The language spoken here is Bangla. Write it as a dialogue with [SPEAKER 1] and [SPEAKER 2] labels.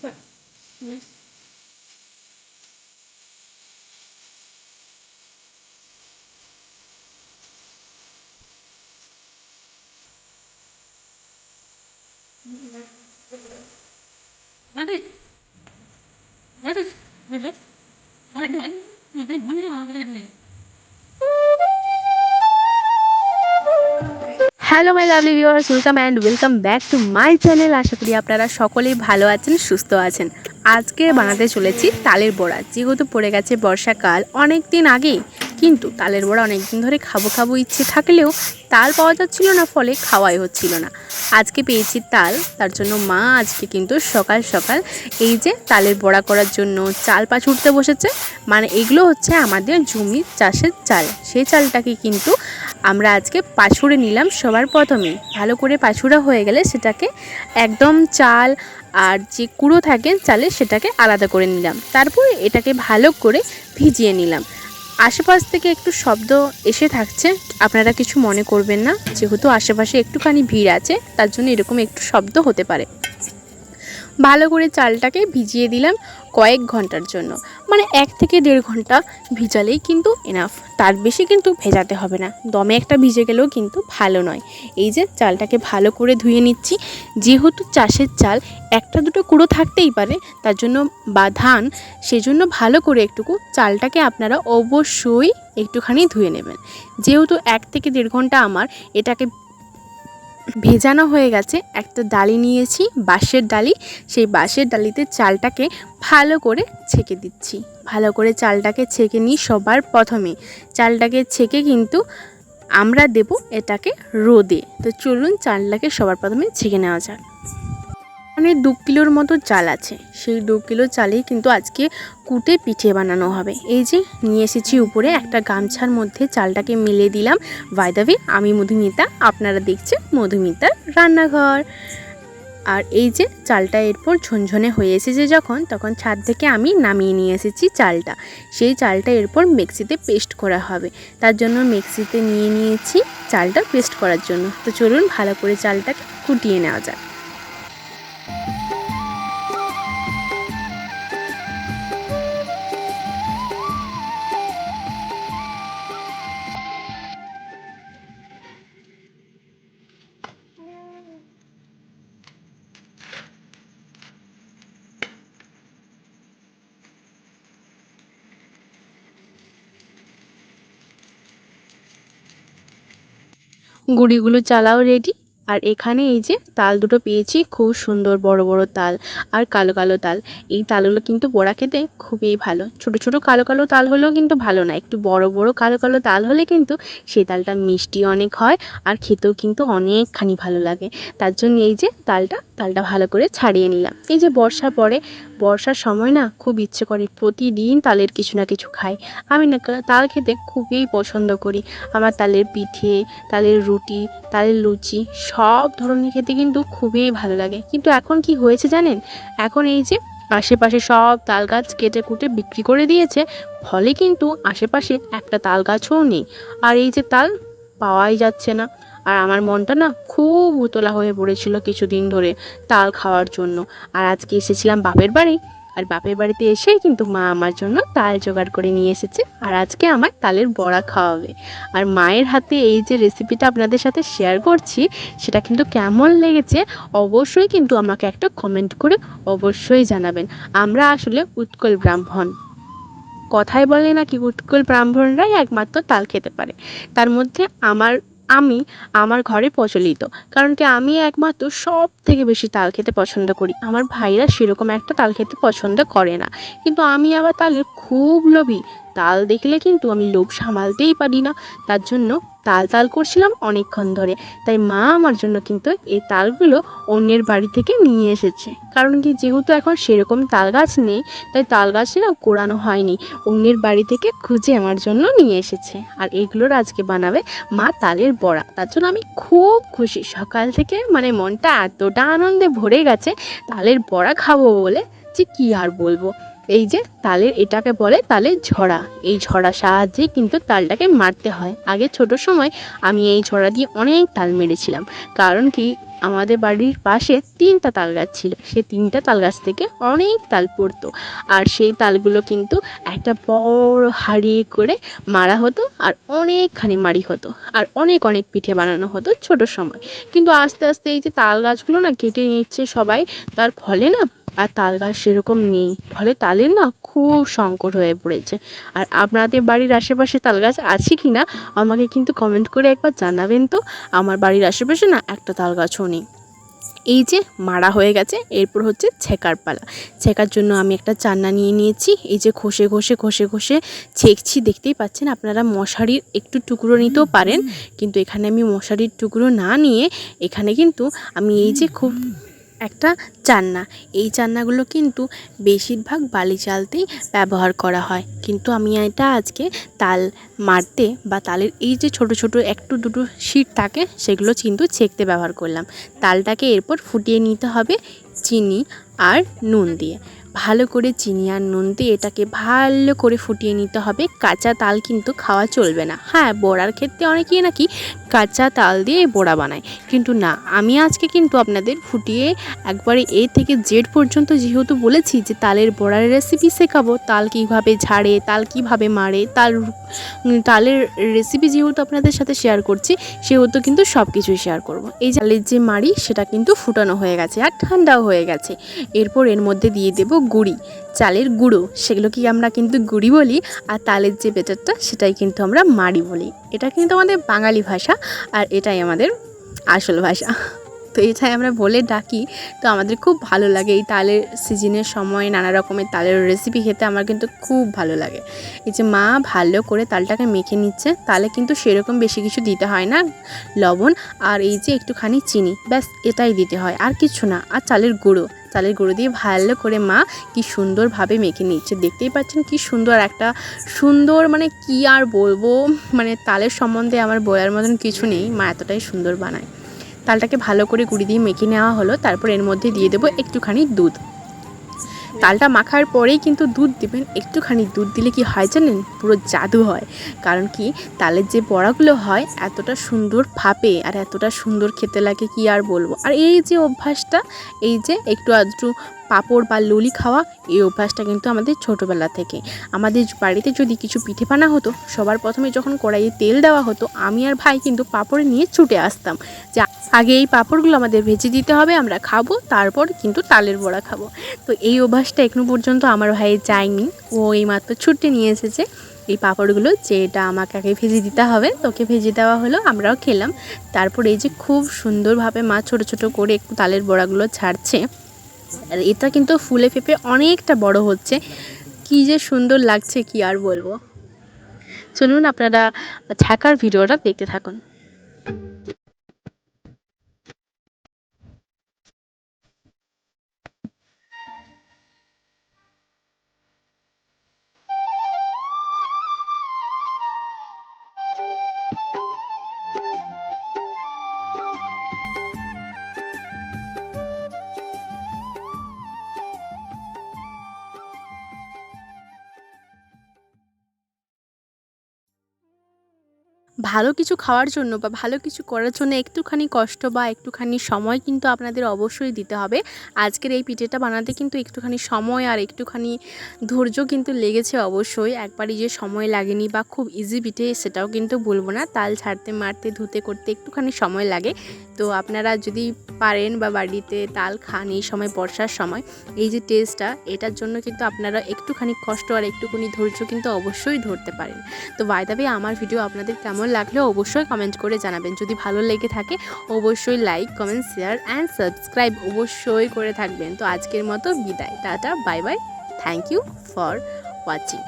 [SPEAKER 1] What? Nice. Hello my lovely viewers welcome and welcome back to my channel আশা করি আপনারা সকলেই ভালো আছেন, সুস্থ আছেন। আজকে বানাতে চলেছি তালের বড়া। যেহেতু পড়ে গেছে বর্ষাকাল অনেক দিন আগেই কিন্তু তালের বড়া অনেক দিন ধরে খাব খাব ইচ্ছে থাকলেও তাল পাওয়া যাচ্ছিল না, ফলে খাওয়াই হচ্ছিল না। আজকে পেয়েছি তাল, তার জন্য মা আজকে কিন্তু সকাল সকাল এই যে তালের বড়া করার জন্য চাল পাছুড়তে বসেছে। মানে এগুলো হচ্ছে আমাদের জমির চাষের চাল। সেই চালটাকে কিন্তু আমরা আজকে পাছুড়ে নিলাম সবার প্রথমেই ভালো করে পাছুড়া হয়ে গেলে সেটাকে একদম চাল আর যে কুড়ো থাকে চালে সেটাকে আলাদা করে নিলাম। তারপর এটাকে ভালো করে ভিজিয়ে নিলাম। আশেপাশ থেকে একটু শব্দ এসে থাকছে, আপনারা কিছু মনে করবেন না। যেহেতু আশেপাশে একটুখানি ভিড় আছে, তার জন্য এরকম একটু শব্দ হতে পারে। ভালো করে চালটাকে ভিজিয়ে দিলাম কয়েক ঘণ্টার জন্য। মানে এক থেকে দেড় ঘণ্টা ভিজালেই কিন্তু এনাফ তার বেশি কিন্তু ভেজাতে হবে না। দমে একটা ভিজে গেলেও কিন্তু ভালো নয়। এই যে চালটাকে ভালো করে ধুয়ে নিচ্ছি। যেহেতু চাষের চাল, একটা দুটো কুড়ো থাকতেই পারে, তার জন্য বা ধান, সেজন্য ভালো করে একটুকু চালটাকে আপনারা অবশ্যই একটুখানি ধুয়ে নেবেন। যেহেতু এক থেকে দেড় ঘণ্টা আমার, এটাকে ভেজানো হয়ে গেছে। একটা ডালি নিয়েছি, বাঁশের ডালি। সেই বাঁশের ডালিতে চালটাকে ভালো করে ছেঁকে দিচ্ছি। ভালো করে চালটাকে ছেঁকে নিই সবার প্রথমে। চালটাকে ছেঁকে কিন্তু আমরা দেব এটাকে রোদে। তো চলুন চালটাকে সবার প্রথমে ছেঁকে নেওয়া যাক। মানে দু কিলোর মতো চাল আছে। সেই দু কিলো চালেই কিন্তু আজকে কুটে পিঠে বানানো হবে। এই যে, নিয়ে এসেছি উপরে একটা গামছার মধ্যে চালটাকে মেলে দিলাম। বাইদাবি আমি মধুমিতা, আপনারা দেখছেন মধুমিতার রান্নাঘর। আর এই যে, চালটা এরপর ঝনঝনে হয়ে এসেছে যখন, তখন ছাদ থেকে আমি নামিয়ে নিয়ে এসেছি চালটা। সেই চালটা এরপর মিক্সিতে পেস্ট করা হবে। তার জন্য মিক্সিতে নিয়ে নিয়েছি চালটা পেস্ট করার জন্য। তো চলুন, ভালো করে চালটাকে কুটিয়ে নেওয়া যাক। গুঁড়িগুলো চালাও রেডি আর এখানে এই যে তাল দুটো পেয়েছি, খুব সুন্দর বড় বড় তাল আর কালো কালো তাল। এই তালগুলো কিন্তু বড়া খেতে খুবই ভালো। ছোট ছোট কালো কালো তাল হলেও কিন্তু ভালো না, একটু বড় বড় কালো কালো তাল হলে কিন্তু সেই তালটা মিষ্টি অনেক হয় আর খেতেও কিন্তু অনেকখানি ভালো লাগে। তার জন্য এই যে তালটা তালটা ভালো করে ছাড়িয়ে নিলাম। এই যে বর্ষা পরে, বর্ষার সময় না খুব ইচ্ছে করে প্রতিদিন তালের কিছু না কিছু খাই। আমি না তাল খেতে খুবই পছন্দ করি। আমার তালের পিঠে, তালের রুটি, তালের লুচি সব ধরনের খেতে কিন্তু খুবই ভালো লাগে। কিন্তু এখন কি হয়েছে জানেন? এখন এই যে আশেপাশে সব তাল গাছ কেটে কুটে বিক্রি করে দিয়েছে, ফলে কিন্তু আশেপাশে একটা তাল গাছও নেই। আর এই যে তাল পাওয়াই যাচ্ছে না। আর আমার মনটা না খুব উতলা হয়ে পড়েছিল কিছুদিন ধরে তাল খাওয়ার জন্য। আর আজকে এসেছিলাম বাপের বাড়ি আর বাপের বাড়িতে এসেই কিন্তু মা আমার জন্য তাল জোগাড় করে নিয়ে এসেছে আর আজকে আমার তালের বড়া খাওয়াবে। আর মায়ের হাতে এই যে রেসিপিটা আপনাদের সাথে শেয়ার করছি, সেটা কিন্তু কেমন লেগেছে অবশ্যই কিন্তু আমাকে একটা কমেন্ট করে অবশ্যই জানাবেন। আমরা আসলে উৎকল ব্রাহ্মণ। কথায় বলে নাকি উৎকল ব্রাহ্মণরাই একমাত্র তাল খেতে পারে। তার মধ্যে আমার আমি আমার ঘরে প্রচলিত। কারণ কি আমি একমাত্র সব থেকে বেশি তাল খেতে পছন্দ করি। আমার ভাইরা সেরকম একটা তাল খেতে পছন্দ করে না। কিন্তু আমি আবার তালের খুব লোভী। তাল দেখলে কিন্তু আমি লোভ সামালতেই পারি না। তার জন্য তাল তাল করছিলাম অনেকক্ষণ ধরে। তাই মা আমার জন্য কিন্তু এই তালগুলো অন্যের বাড়ি থেকে নিয়ে এসেছে। কারণ কি, যেহেতু এখন সেরকম তাল গাছ নেই, তাই তাল গাছটা কোরানো হয়নি। অন্যের বাড়ি থেকে খুঁজে আমার জন্য নিয়ে এসেছে। আর এগুলোর আজকে বানাবে মা তালের বড়া। তার জন্য আমি খুব খুশি। সকাল থেকে মানে মনটা এতটা আনন্দে ভরে গেছে, তালের বড়া খাব বলে যে কী আর বলব। এই যে তালের এটাকে বলে তালের ঝরা। এই ঝরা সাহায্যে কিন্তু তালটাকে মারতে হয়। আগে ছোট সময় আমি এই ঝরা দিয়ে অনেক তাল মেরেছিলাম। কারণ কি? আমাদের বাড়ির পাশে তিনটা তাল গাছ ছিল। সে তিনটা তাল গাছ থেকে অনেক তাল পড়তো। আর সেই তালগুলো কিন্তু একটা বড় হাঁড়ি করে মারা হতো আর অনেকখানি মারি হতো। আর অনেক অনেক পিঠে বানানো হতো ছোট সময়। কিন্তু আস্তে আস্তে এই যে তাল গাছগুলো না কেটে নিচ্ছে সবাই, তার ফলে না আর তাল গাছ সেরকম নেই। ফলে তালের না খুব সংকট হয়ে পড়েছে। আর আপনাদের বাড়ির আশেপাশে তাল গাছ আছে কি না আমাকে কিন্তু কমেন্ট করে একবার জানাবেন তো। আমার বাড়ির আশেপাশে না একটা তাল গাছও নেই। এই যে মারা হয়ে গেছে, এরপর হচ্ছে ছেঁকার পালা। ছেঁকার জন্য আমি একটা চান্না নিয়ে নিয়েছি। এই যে ঘষে ঘষে ঘষে ঘষে ছেঁকছি, দেখতেই পাচ্ছেন আপনারা মশারির একটু টুকরো নিতেও পারেন। কিন্তু এখানে আমি মশারির টুকরো না নিয়ে এখানে কিন্তু আমি এই যে খুব একটা চান্না। এই চান্নাগুলো কিন্তু বেশিরভাগ বালি চালতেই ব্যবহার করা হয়। কিন্তু আমি এটা আজকে তাল মারতে বা তালের এই যে ছোট ছোট একটু দুটো শিট থাকে, সেগুলো কিন্তু ছেঁকতে ব্যবহার করলাম। তালটাকে এরপর ফুটিয়ে নিতে হবে চিনি আর নুন দিয়ে। ভালো করে চিনি আর নুন দিয়ে এটাকে ভালো করে ফুটিয়ে নিতে হবে। কাঁচা তাল কিন্তু খাওয়া চলবে না। হ্যাঁ বড়ার ক্ষেত্রে অনেকেই নাকি কাঁচা তাল দিয়ে বড়া বানায়। কিন্তু না, আমি আজকে কিন্তু আপনাদের ফুটিয়ে একবারে এ থেকে জেড পর্যন্ত যেহেতু বলেছি যে তালের বড়ার রেসিপি শেখাবো, তাল কীভাবে ঝাড়ে, তাল কীভাবে মারে, তাল তালের রেসিপি যেহেতু আপনাদের সাথে শেয়ার করছি, সেহেতু কিন্তু সব কিছুই শেয়ার করব। এই চালের যে মাড়ি, সেটা কিন্তু ফুটানো হয়ে গেছে আর ঠান্ডাও হয়ে গেছে। এরপর এর মধ্যে দিয়ে দেব গুড়ি। চালের গুঁড়ো সেগুলো কি আমরা কিন্তু গুড়ি বলি আর তালের যে বেটারটা সেটাই কিন্তু আমরা মাড়ি বলি। এটা কিন্তু আমাদের বাঙালি ভাষা আর এটাই আমাদের আসল ভাষা। তো এটাই আমরা বলে ডাকি। তো আমাদের খুব ভালো লাগে এই তালের সিজনের সময় নানা রকমের তালের রেসিপি খেতে, আমার কিন্তু খুব ভালো লাগে। এই যে মা ভালো করে তালটাকে মেখে নিচ্ছে, তালে কিন্তু সেরকম বেশি কিছু দিতে হয় না, লবণ আর এই যে একটুখানি চিনি, ব্যাস এটাই দিতে হয়, আর কিছু না। আর চালের গুঁড়ো চালের গুঁড়ো দিয়ে ভালো করে মা কি সুন্দরভাবে মেখে নিচ্ছে। দেখতেই পাচ্ছেন কি সুন্দর একটা, সুন্দর মানে কি আর বলব? মানে তালের সম্বন্ধে আমার বলার মতন কিছু নেই, মা এতটাই সুন্দর বানায়। তালটাকে ভালো করে গুঁড়ি দিয়ে মেখে নেওয়া হলো, তারপর এর মধ্যে দিয়ে দেবো একটুখানি দুধ। তালটা মাখার পরেই কিন্তু দুধ দিবেন। একটুখানি দুধ দিলে কি হয় জানেন? পুরো জাদু হয়। কারণ কি? তালের যে বড়াগুলো হয়, এতটা সুন্দর ফাপে আর এতটা সুন্দর খেতে লাগে কি আর বলব? আর এই যে অভ্যাসটা, এই যে একটু আধটু পাঁপড় বা লুলি খাওয়া, এই অভ্যাসটা কিন্তু আমাদের ছোটোবেলা থেকে। আমাদের বাড়িতে যদি কিছু পিঠে বানা হতো, সবার প্রথমে যখন কড়াইয়ে তেল দেওয়া হতো, আমি আর ভাই কিন্তু পাঁপড় নিয়ে ছুটে আসতাম। যে আগে এই পাঁপড়গুলো আমাদের ভেজে দিতে হবে, আমরা খাব, তারপর কিন্তু তালের বড়া খাব। তো এই অভ্যাসটা এখনও পর্যন্ত আমার ভাইয়ের যায়নি। ও এইমাত্র ছুটে নিয়ে এসেছে। এই পাঁপড়গুলো যেটা আমাকে আগে ভেজে দিতে হবে, তোকে ভেজে দেওয়া হলো, আমরাও খেলাম। তারপর এই যে খুব সুন্দরভাবে মা ছোট ছোট করে একটু তালের বড়াগুলো ছাড়ছে। আর এটা কিন্তু ফুলে ফেপে অনেকটা বড় হচ্ছে। কি যে সুন্দর লাগছে, কি আর বলব। চলুন আপনারা ছ্যাঁকার ভিডিওটা দেখতে থাকুন। ভালো কিছু খাওয়ার জন্য বা ভালো কিছু করার জন্য একটুখানি কষ্ট বা একটুখানি সময় কিন্তু আপনাদের অবশ্যই দিতে হবে। আজকের এই পিঠেটা বানাতে কিন্তু একটুখানি সময় আর একটুখানি ধৈর্য কিন্তু লেগেছে অবশ্যই। একবারই যে সময় লাগেনি বা খুব ইজি পিঠে সেটাও কিন্তু বলব না। তাল ছাড়তে, মারতে, ধুতে, করতে একটুখানি সময় লাগে। তো আপনারা যদি পারেন বা বাড়িতে তাল খান এই সময়, বর্ষার সময়, এই যে টেস্টটা এটার জন্য কিন্তু আপনারা একটুখানি কষ্ট আর একটুখানি ধৈর্য কিন্তু অবশ্যই ধরতে পারেন। তো বাইদাবে আমার ভিডিও আপনাদের কেমন লাগল অবশ্যই কমেন্ট করে জানাবেন। যদি ভালো লেগে থাকে, অবশ্যই like comment share and subscribe অবশ্যই করে থাকবেন। তো আজকের মতো বিদায়। Tata bye bye thank you for watching